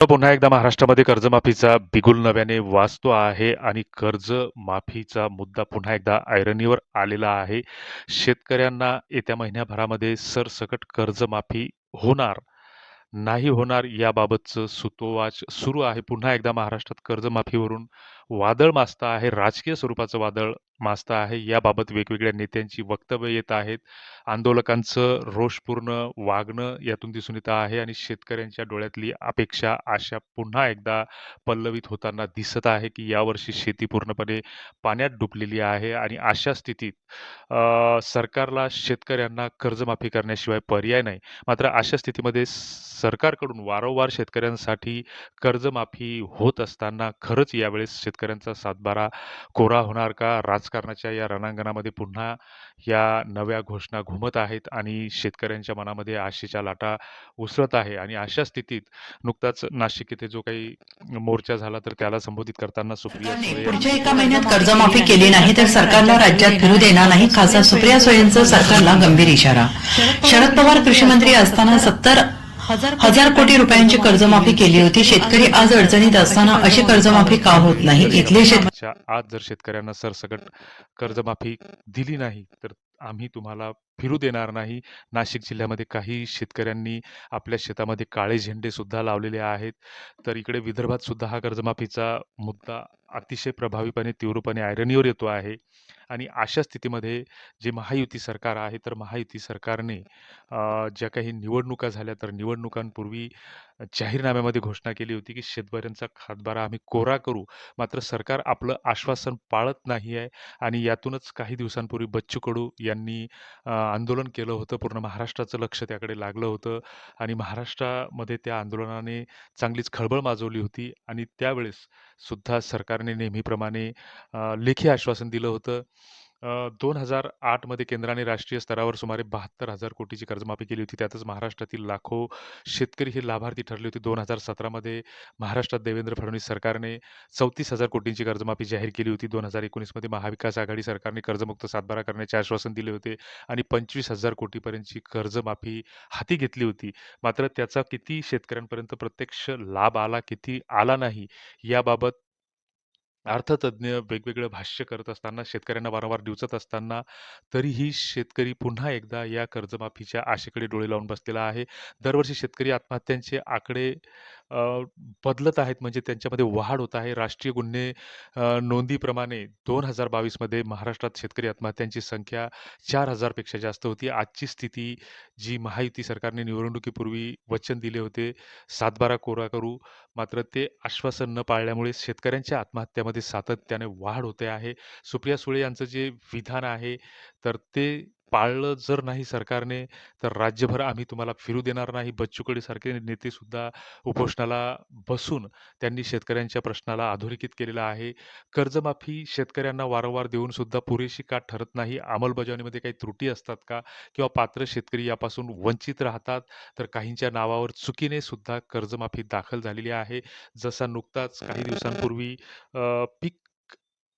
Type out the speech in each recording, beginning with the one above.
पुन्हा एकदा महाराष्ट्रामध्ये कर्जमाफीचा बिगुल नव्याने वाचतो आहे आणि कर्जमाफीचा मुद्दा पुन्हा एकदा ऐरणीवर आलेला आहे. शेतकऱ्यांना येत्या महिन्याभरामध्ये सरसकट कर्जमाफी होणार, नाही होणार याबाबतचं सुतोवाच सुरू आहे. पुन्हा एकदा महाराष्ट्रात कर्जमाफीवरून वादळ मास्त आहे. राजकीय स्वरूपाचं वादळ मास्त आहे. याबाबत वेगवेगळ्या नेत्यांची वक्तव्य येत आहेत. आंदोलकांचं रोषपूर्ण वागणं यातून दिसून येत आहे आणि शेतकऱ्यांच्या डोळ्यातली अपेक्षा, आशा पुन्हा एकदा पल्लवित होताना दिसत आहे, की यावर्षी शेती पूर्णपणे पाण्यात डुबलेली आहे आणि अशा स्थितीत सरकारला शेतकऱ्यांना कर्जमाफी करण्याशिवाय पर्याय नाही. मात्र अशा स्थितीमध्ये सरकारकडून वारंवार शेतकऱ्यांसाठी कर्जमाफी होत असताना खरंच यावेळेस शेतकऱ्यांचा सातबारा कोरा होणार का? राजकारणाच्या या रणांगणामध्ये पुन्हा या नव्या घोषणा घुमत आहेत आणि शेतकऱ्यांच्या मनामध्ये आशेच्या लाटा उसळत आहे आणि अशा स्थितीत नुकताच नाशिक येथे जो काही मोर्चा झाला तर त्याला संबोधित करताना सुप्रिया पुढच्या एका महिन्यात कर्जमाफी केली नाही तर सरकारला राज्यात फिरू देणार नाही खासदार सुप्रिया सुळेंचा सरकारला गंभीर इशारा शरद पवार कृषी मंत्री असताना सत्तर हजार कोटी रुपयांची कर्जमाफी केली होती शेतकरी आज अडचणीत असताना अशी कर्जमाफी का होत नाही इथले शेतकरी च्या आज जर शेतकऱ्यांना सरसकट कर्जमाफी दिली नाही तर आम्ही तुम्हाला फिरू देणार नाही. नाशिक जिल्ह्यामध्ये काही शेतकऱ्यांनी आपल्या शेतामध्ये काळे झेंडे सुद्धा लावलेले आहेत. तर इकडे विदर्भात सुद्धा हा कर्जमाफीचा मुद्दा अतिशय प्रभावीपणे, तीव्रपणे आयरनीवर येतो आहे आणि अशा स्थितीमध्ये जे महायुती सरकार आहे, तर महायुती सरकारने ज्या काही निवडणुका झाल्या, तर निवडणुकांपूर्वी जाहीरनाम्यामध्ये घोषणा केली होती, की शेतकऱ्यांचा सातबारा आम्ही कोरा करू. मात्र सरकार आपलं आश्वासन पाळत नाही आहे आणि यातूनच काही दिवसांपूर्वी बच्चू कडू यांनी आंदोलन केलं होतं. पूर्ण महाराष्ट्राचं लक्ष त्याकडे लागलं होतं आणि महाराष्ट्रामध्ये त्या आंदोलनाने चांगलीच खळबळ माजवली होती आणि त्यावेळेस सुद्धा सरकारने नेहमीप्रमाणे लेखी आश्वासन दिलं होतं. दोन हजार आठमध्ये केंद्राने राष्ट्रीय स्तरावर सुमारे 72,000 कोटीची कर्जमाफी केली होती. त्यातच महाराष्ट्रातील लाखो शेतकरी हे लाभार्थी ठरले होते. 2017 मध्ये महाराष्ट्रात देवेंद्र फडणवीस सरकारने चौतीस हजार कोटींची कर्जमाफी जाहीर केली होती. दोन हजार एकोणीसमध्ये महाविकास आघाडी सरकारने कर्जमुक्त सातबारा करण्याचे आश्वासन दिले होते आणि 25,000 कोटीपर्यंतची कर्जमाफी हाती घेतली होती. मात्र त्याचा किती शेतकऱ्यांपर्यंत प्रत्यक्ष लाभ आला, किती आला नाही याबाबत अर्थतज्ञ वेगवेगळं भाष्य करत असताना, शेतकऱ्यांना वारंवार डिवचत असताना, तरीही शेतकरी पुन्हा एकदा या कर्जमाफीच्या आशेकडे डोळे लावून बसलेला आहे. दरवर्षी शेतकरी आत्महत्यांचे आकडे बदलत आहेत म्हणजे त्यांच्यामध्ये वाढ होत आहे. राष्ट्रीय गुन्हे नोंदीप्रमाणे दोन हजार बावीसमध्ये महाराष्ट्रात शेतकरी आत्महत्यांची संख्या चार हजारपेक्षा जास्त होती. आजची स्थिती जी महायुती सरकारने निवडणुकीपूर्वी वचन दिले होते, सातबारा कोरा करू, मात्र ते आश्वासन न पाळल्यामुळे शेतकऱ्यांच्या आत्महत्यामध्ये सातत्याने वाढ होते आहे. सुप्रिया सुळे यांचं जे विधान आहे, तर ते पाळलं जर नाही सरकारने, तर राज्यभर आम्ही तुम्हाला फिरू देणार नाही. बच्चूकडीसारखे नेतेसुद्धा उपोषणाला बसून त्यांनी शेतकऱ्यांच्या प्रश्नाला अधोरेखित केलेला आहे. कर्जमाफी शेतकऱ्यांना वारंवार देऊन सुद्धा पुरेशी का ठरत नाही? अंमलबजावणीमध्ये काही त्रुटी असतात का? किंवा पात्र शेतकरी यापासून वंचित राहतात? तर काहींच्या नावावर चुकीने सुद्धा कर्जमाफी दाखल झालेली आहे. जसा नुकताच काही दिवसांपूर्वी पीक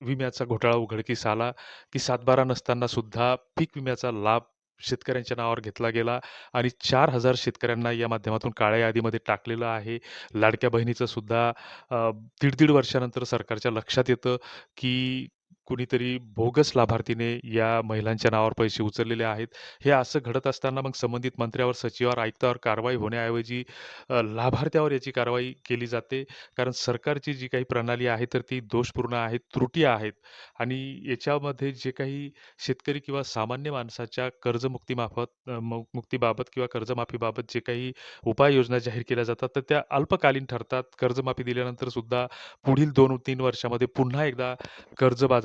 विम्याचा घोटाळा उघडकीस आला, की सातबारा नसताना सुद्धा पीक विम्याचा लाभ शेतकऱ्यांच्या नावावर घेतला गेला आणि चार हजार शेतकऱ्यांना या माध्यमातून काळ्या यादीमध्ये टाकलेलं आहे. लाडक्या बहिणीचं सुद्धा दीड-दीड वर्षानंतर सरकारच्या लक्षात येतं, की कुणीतरी बोगस लाभार्थीने या महिलांच्या नावावर पैसे उचललेले आहेत. हे असं घडत असताना मग संबंधित मंत्र्यावर, सचिवावर, आयुक्तावर कारवाई होण्याऐवजी अ, लाभार्थ्यावर याची कारवाई केली जाते. कारण सरकारची जी काही प्रणाली आहे, तर ती दोषपूर्ण आहे, त्रुटी आहेत आणि याच्यामध्ये जे काही शेतकरी किंवा सामान्य माणसाच्या कर्जमुक्तीमाफत अ, मु मुक्तीबाबत किंवा कर्जमाफीबाबत जे काही उपाययोजना जाहीर केल्या जातात, तर त्या अल्पकालीन ठरतात. कर्जमाफी दिल्यानंतर सुद्धा पुढील 2-3 वर्षामध्ये पुन्हा एकदा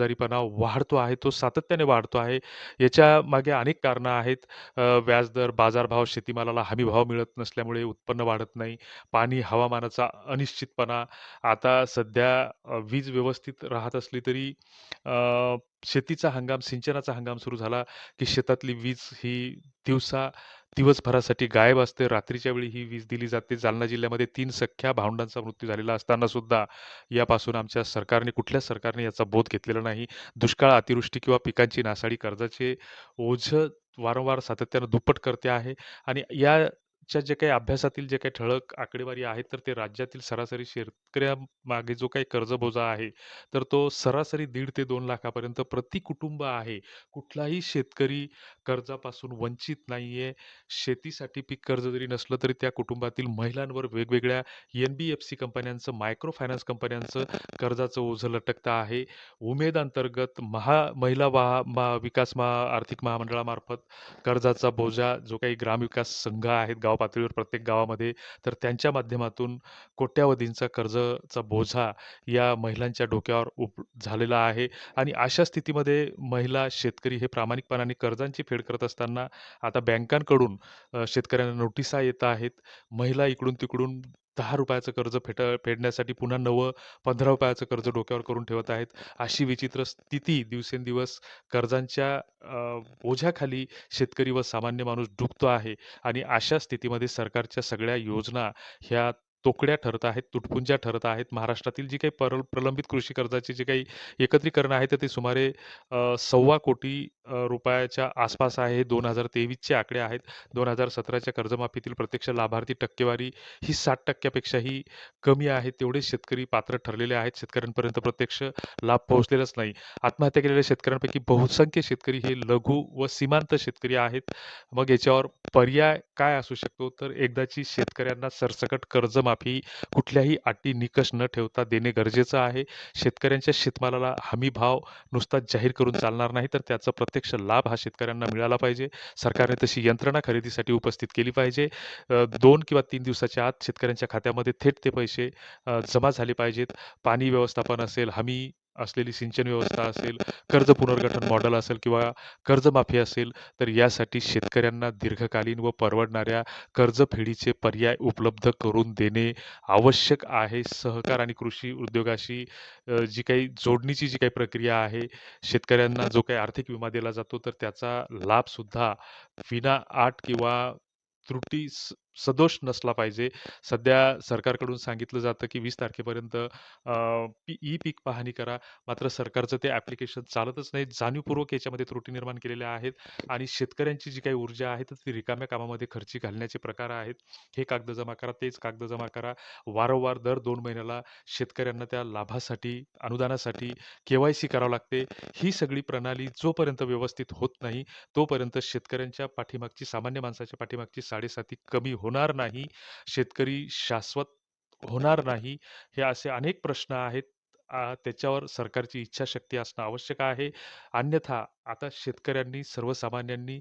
कर्जबाजारीपणा वाढतो आहे, तो सातत्याने वाढतो आहे. याच्यामागे अनेक कारणं आहेत. व्याजदर, बाजारभाव, शेतीमालाला हमीभाव मिळत नसल्यामुळे उत्पन्न वाढत नाही. पाणी, हवामानाचा अनिश्चितपणा. आता सध्या वीज व्यवस्थित राहत असली तरी शेतीचा हंगाम, सिंचनाचा हंगाम सुरू झाला, की शेतातली वीज ही दिवसा दिवसभरासाठी गायब असते. रात्रीच्या वेळी ही वीज दिली जाते. जालना जिल्ह्यामध्ये तीन सख्ख्या भावंडांचा मृत्यू झालेला असताना सुद्धा यापासून आमच्या सरकारने, कुठल्याच सरकारने याचा बोध घेतलेला नाही. दुष्काळ, अतिवृष्टी किंवा पिकांची नासाडी, कर्जाचे ओझं वारंवार सातत्यानं दुप्पट करते आहे आणि या च्या जे काही अभ्यासातील जे काही ठळक आकडेवारी आहेत, तर ते राज्यातील सरासरी शेतकऱ्यामागे जो काही कर्जबोजा आहे, तर तो सरासरी 1.5 ते 2 लाखापर्यंत प्रति कुटुंब आहे. कुठलाही शेतकरी कर्जापासून वंचित नाहीये. शेतीसाठी पीक कर्ज जरी नसलं, तरी त्या कुटुंबातील महिलांवर वेगवेगळ्या एन-बी-एफ-सी कंपन्यांचं, मायक्रो फायनान्स कंपन्यांचं कर्जाचं ओझं लटकतं आहे. उमेद अंतर्गत महा महिला वाहा महा विकास महा आर्थिक महामंडळामार्फत कर्जाचा बोजा जो काही ग्रामविकास संघ आहेत गाव पातळीवर प्रत्येक गावामध्ये, तर त्यांच्या माध्यमातून कोट्यावधींचा कर्जचा बोझा या महिलांच्या डोक्यावर उप झालेला आहे आणि अशा स्थितीमध्ये महिला, शेतकरी हे प्रामाणिकपणाने कर्जांची फेड करत असताना आता बँकांकडून शेतकऱ्यांना नोटिसा येत आहेत. महिला इकडून-तिकडून दहा रुपयाचं कर्ज फेट फेडण्यासाठी पुन्हा नवं पंधरा रुपयाचं कर्ज डोक्यावर करून ठेवत आहेत. अशी विचित्र स्थिती दिवसेंदिवस कर्जांच्या ओझ्याखाली शेतकरी व सामान्य माणूस डुबतो आहे आणि अशा स्थितीमध्ये सरकारच्या सगळ्या योजना ह्या तोकड्या ठरत आहेत, तुटपुंज्या ठरत आहेत. महाराष्ट्रातील जी काही पर प्रलंबित कृषी कर्जाची जी काही एकत्रीकरण आहे, तर ते सुमारे सव्वा कोटी रुपयाच्या आसपास आहे. दोन हजार तेवीसचे आकडे आहेत. दोन हजार सतराच्या कर्जमाफीतील प्रत्यक्ष लाभार्थी टक्केवारी ही साठ टक्क्यापेक्षाही कमी आहे. तेवढे शेतकरी पात्र ठरलेले आहेत. शेतकऱ्यांपर्यंत प्रत्यक्ष लाभ पोहोचलेलाच नाही. आत्महत्या केलेल्या शेतकऱ्यांपैकी बहुसंख्य शेतकरी हे लघु व सीमांत शेतकरी आहेत. मग याच्यावर पर्याय काय असू शकतो? तर एकदाची शेतकऱ्यांना सरसकट कर्जमाफी कुठल्याही अटी, निकष न ठेवता देणे गरजेचं आहे. शेतकऱ्यांच्या शेतमालाला हमी भाव नुसता जाहीर करून चालणार नाही, तर त्याचं प्रत्येक प्रत्यक्ष लाभ हा शेतकऱ्यांना मिळाला पाहिजे. सरकारने तशी यंत्रणा खरेदीसाठी उपस्थित केली पाहिजे. दोन किंवा तीन दिवसाच्या आत शेतकऱ्यांच्या खात्यामध्ये थेट ते पैसे जमा झाले पाहिजेत. पाणी व्यवस्थापन असेल, हमी असलेली सिंचन व्यवस्था असेल, कर्ज पुनर्गठन मॉडेल असेल किंवा कर्जमाफी असेल, तर यासाठी शेतकऱ्यांना दीर्घकालीन व परवडणाऱ्या कर्जफेडीचे पर्याय उपलब्ध करून देणे आवश्यक आहे. सहकार आणि कृषी उद्योगाशी जी काही जोडणीची जी काही प्रक्रिया आहे, शेतकऱ्यांना जो काही आर्थिक विमा दिला जातो, तर त्याचा लाभसुद्धा विना आठ किंवा त्रुटी सदोष नसला पाहिजे. सध्या सरकारकडून सांगितलं जातं, की वीस तारखेपर्यंत पी ई-पीक पाहणी करा. मात्र सरकारचं ते ॲप्लिकेशन चालतच नाही. जाणीवपूर्वक याच्यामध्ये त्रुटी निर्माण केलेल्या आहेत आणि शेतकऱ्यांची जी काही ऊर्जा आहे, तर ती रिकाम्या कामामध्ये खर्ची घालण्याचे प्रकार आहेत. हे कागद जमा करा, तेच कागद जमा करा. वारंवार दर दोन महिन्याला शेतकऱ्यांना त्या लाभासाठी, अनुदानासाठी के-वाय-सी करावं लागते. ही सगळी प्रणाली जोपर्यंत व्यवस्थित होत नाही, तोपर्यंत शेतकऱ्यांच्या पाठीमागची, सामान्य माणसाच्या पाठीमागची साडेसाती कमी होणार नाही. शेतकरी शाश्वत होणार नाही. हे असे अनेक प्रश्न आहेत. त्याच्यावर सरकारची इच्छाशक्ती असणं आवश्यक आहे. अन्यथा आता शेतकऱ्यांनी, सर्वसामान्यांनी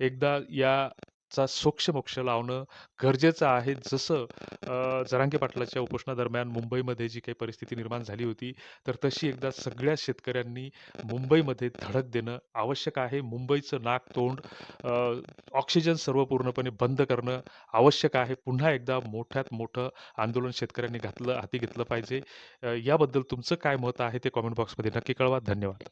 एकदा या चा सोक्ष-मोक्ष लावणं गरजेचं आहे. जसं जरांगे पाटलाच्या उपोषणादरम्यान मुंबईमध्ये जी काही परिस्थिती निर्माण झाली होती, तर तशी एकदा सगळ्या शेतकऱ्यांनी मुंबईमध्ये धडक देणं आवश्यक आहे. मुंबईचं नाक, तोंड, ऑक्सिजन सर्व पूर्णपणे बंद करणं आवश्यक आहे. पुन्हा एकदा मोठ्यात मोठं आंदोलन शेतकऱ्यांनी घातलं हाती घेतलं पाहिजे. याबद्दल तुमचं काय मत आहे ते कॉमेंट बॉक्समध्ये नक्की कळवा. धन्यवाद.